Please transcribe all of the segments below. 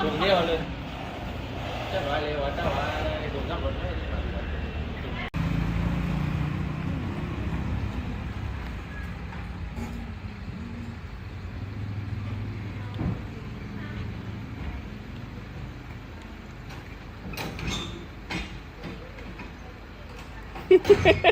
ตรงเดียวเลยจะว่าเลยว่าจะว่าตรงกับรถไม่ โ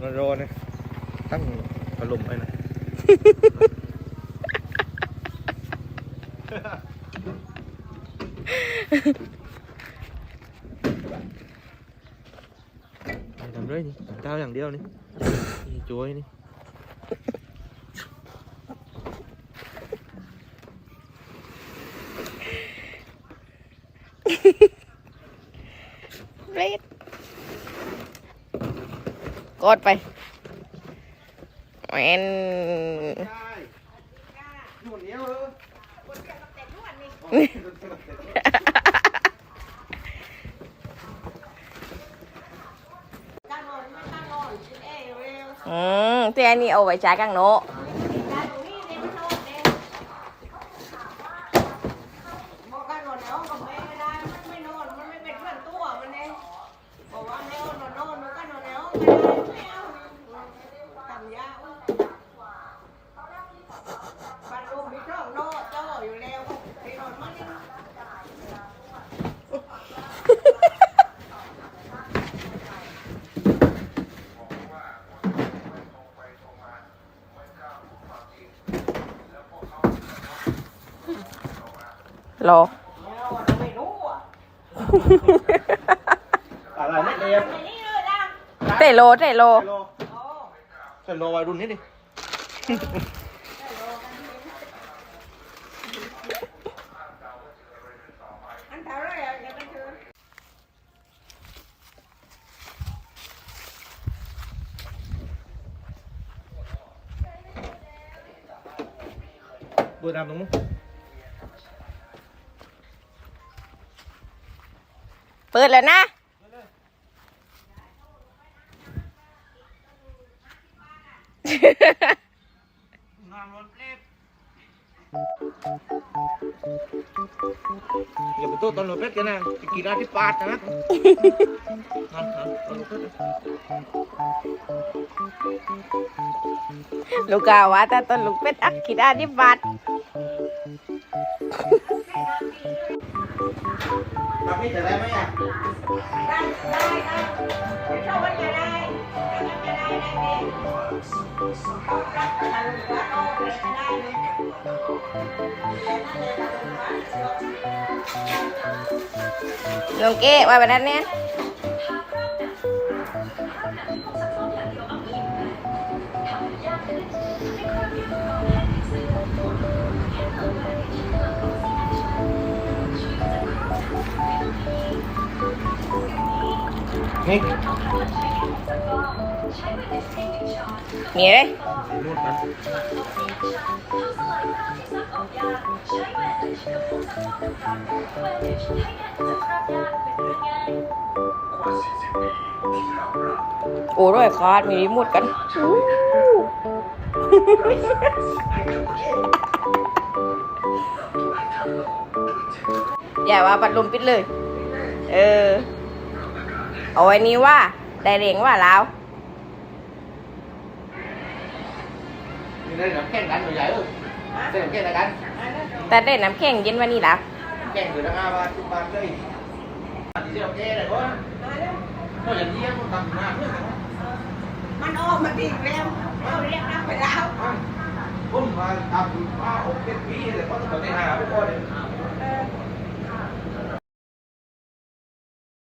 nó rô này. Tắt cả lùm đây này. Làm đấy đi tao làm điêu đi chuối đi กดไปแมนหนุนเต้ยเอออืมแต่อันนี้เอาไว้ใช้กลางโนะบอกกันนอนในห้องกับแม่ไม่นอนมันไม่เป็นเพื่อนตัวมันเองบอกว่าแม่นอนนอนมันก็นอนในห้ รอ แล้วไม่รู้อ่ะ อะไรไม่เรียบ ไอ้นี่เลยนะ เตะโลเตะโล โล โอ้ ใส่โลวัยรุ่นนี้ดิ อันเท่าไรอ่ะอย่าไปเชื่อ เบอร์ดำตรงนู้น ปิดแล้วนะงามรถเล็บอย่าไปโต้ตอนรถเป็ดกันนะจะกี่นาทีปาดนะนั่นนั่นตอนรถเป็ดนะลูกกาว่าแต่ต้นลูกเป็ดอักคิดาดิบา ททำนี่จะได้ไหมอะได้ได้ได้เดี๋ยวชอบว่าจะได้จะได้ได้เองเขารักกันว่าโอ้เลยได้เลยน้องเก้ว่าแบบนั้นเนี่ย นี่มีเลยนู่นนะโอ้ร้อยคาดมีรีโมุดกันอู้อย่าว่าปัดลมปิดเลย เออ เอาไว้นี้ว่าได้เรียงว่าลาวนี่ได้น้ำแข็งกันหน่อยใหญ่เออได้น้ำแข็งกัน แต่ได้น้ำแข็งเย็นวันนี้แล้วน้ำแข็งคือตั้งห้าบาทสิบบาทเลยอันนี้เดียวแค่ไหนวะก็อย่างนี้มันทำหน้าเพื่อนกันมันออกมาดีแล้วเราเรียกรับไปแล้วผมมาทำมาหกเจ็ดปีเลยเพราะตอนนี้หาไม่พอเลยเออ